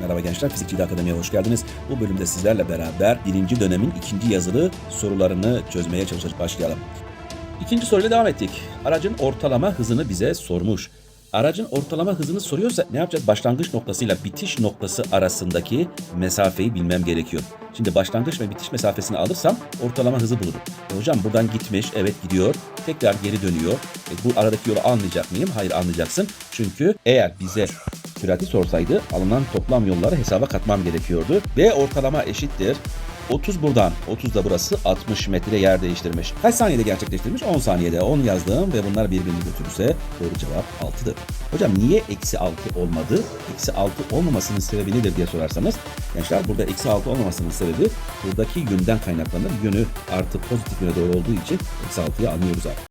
Merhaba gençler, Fizikçi Akademi'ye hoş geldiniz. Bu bölümde sizlerle beraber birinci dönemin ikinci yazılı sorularını çözmeye çalışacağız. Başlayalım. İkinci soruyla devam ettik. Aracın ortalama hızını bize sormuş. Aracın ortalama hızını soruyorsa ne yapacağız? Başlangıç noktasıyla bitiş noktası arasındaki mesafeyi bilmem gerekiyor. Şimdi başlangıç ve bitiş mesafesini alırsam ortalama hızı bulurum. E hocam buradan gitmiş, evet gidiyor. Tekrar geri dönüyor. E bu aradaki yolu anlayacak mıyım? Hayır anlayacaksın. Çünkü eğer bize sürati sorsaydı alınan toplam yolları hesaba katmam gerekiyordu. B ortalama eşittir. 30 buradan, 30 da burası 60 metre yer değiştirmiş. Kaç saniyede gerçekleştirmiş? 10 saniyede 10 yazdım ve bunlar birbirini götürürse doğru cevap 6'dır. Hocam niye eksi 6 olmadı? Eksi 6 olmamasının sebebi nedir diye sorarsanız gençler burada eksi 6 olmamasının sebebi buradaki yönden kaynaklanır. Yönü artı pozitif yöne doğru olduğu için eksi 6'yı anlıyoruz artık.